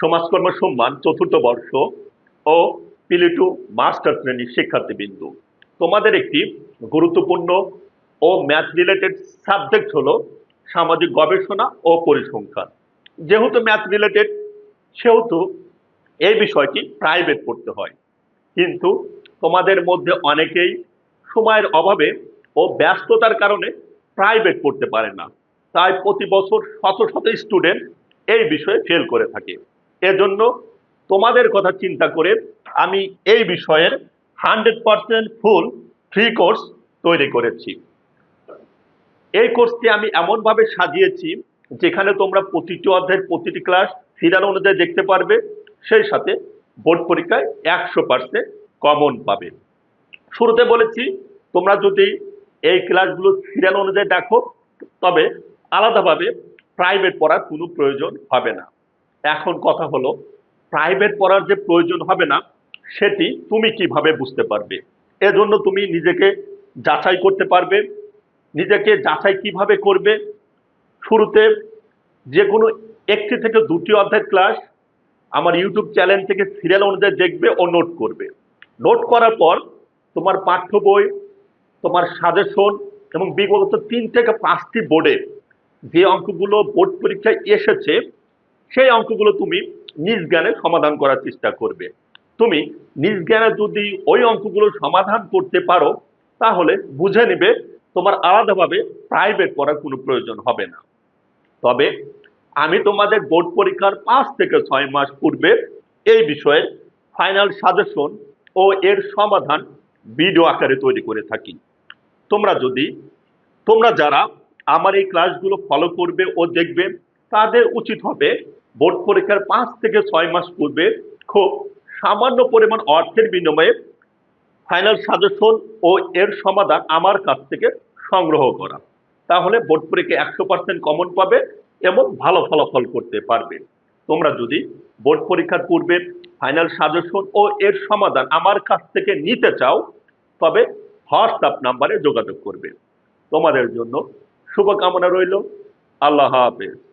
সমাজকর্ম সম্মান চতুর্থ বর্ষ ও পিলিটু মাস্টার শ্রেণির শিক্ষার্থীবৃন্দ। তোমাদের একটি গুরুত্বপূর্ণ ও ম্যাথ রিলেটেড সাবজেক্ট হলো সামাজিক গবেষণা ও পরিসংখ্যান। যেহেতু ম্যাথ রিলেটেড সেহেতু এই বিষয়টি প্রাইভেট পড়তে হয়। কিন্তু তোমাদের মধ্যে অনেকেই সময়ের অভাবে ও ব্যস্ততার কারণে প্রাইভেট পড়তে পারে না। তাই প্রতি বছর শত শত স্টুডেন্ট এই বিষয়ে ফেল করে থাকে। এজন্য তোমাদের কথা চিন্তা করে আমি এই বিষয়ের hundred percent full free course তৈরি করেছি। এই কোর্সটি আমি এমনভাবে সাজিয়েছি যেখানে তোমরা প্রতিটি অধ্যায়ের প্রতিটি ক্লাস সিরিয়াল অনুযায়ী দেখতে পারবে, সেই সাথে বোর্ড পরীক্ষায় একশো পার্সেন্ট কমন পাবে। শুরুতে বলেছি, তোমরা যদি এই ক্লাসগুলো সিরিয়াল অনুযায়ী দেখো, তবে আলাদাভাবে প্রাইভেট পড়ার কোনো প্রয়োজন হবে না। এখন কথা হলো প্রাইভেট পড়ার যে প্রয়োজন হবে না, সেটি তুমি কীভাবে বুঝতে পারবে? এজন্য তুমি নিজেকে যাচাই করতে পারবে, নিজেকে যাচাই কীভাবে করবে? শুরুতে যে কোনো একটি থেকে দুটি অধ্যায় ক্লাস আমার ইউটিউব চ্যানেল থেকে সিরিয়াল অনুযায়ী দেখবে ও নোট করবে। নোট করার পর তোমার পাঠ্য বই, তোমার সাজেশন এবং বিগত তিন থেকে পাঁচটি বোর্ডে যে অঙ্কগুলো বোর্ড পরীক্ষায় এসেছে সেই অঙ্কগুলো তুমি নিজ জ্ঞানে সমাধান করার চেষ্টা করবে। তুমি নিজ জ্ঞানে যদি ওই অঙ্কগুলো সমাধান করতে পারো, তাহলে বুঝে নেবে তোমার আলাদাভাবে প্রাইভেট করার কোনো প্রয়োজন হবে না। তবে আমি তোমাদের বোর্ড পরীক্ষার পাঁচ থেকে ছয় মাস পূর্বে এই বিষয়ে ফাইনাল সাজেশন ও এর সমাধান ভিডিও আকারে তৈরি করে থাকি। তোমরা যদি, তোমরা যারা আমার এই ক্লাসগুলো ফলো করবে ও দেখবে তাদের উচিত হবে বোর্ড পরীক্ষার পাঁচ থেকে ছয় মাস পূর্বে খুব সামান্য পরিমাণ অর্থের বিনিময়ে ফাইনাল সাজেশন ও এর সমাধান আমার কাছ থেকে সংগ্রহ করা। তাহলে বোর্ড পরীক্ষা একশো পার্সেন্ট কমন পাবে এবং ভালো ফলাফল করতে পারবে। তোমরা যদি বোর্ড পরীক্ষার পূর্বে ফাইনাল সাজেশন ও এর সমাধান আমার কাছ থেকে নিতে চাও, তবে হোয়াটসঅ্যাপ নাম্বারে যোগাযোগ করবে। তোমাদের জন্য শুভকামনা রইল। আল্লাহ হাফেজ।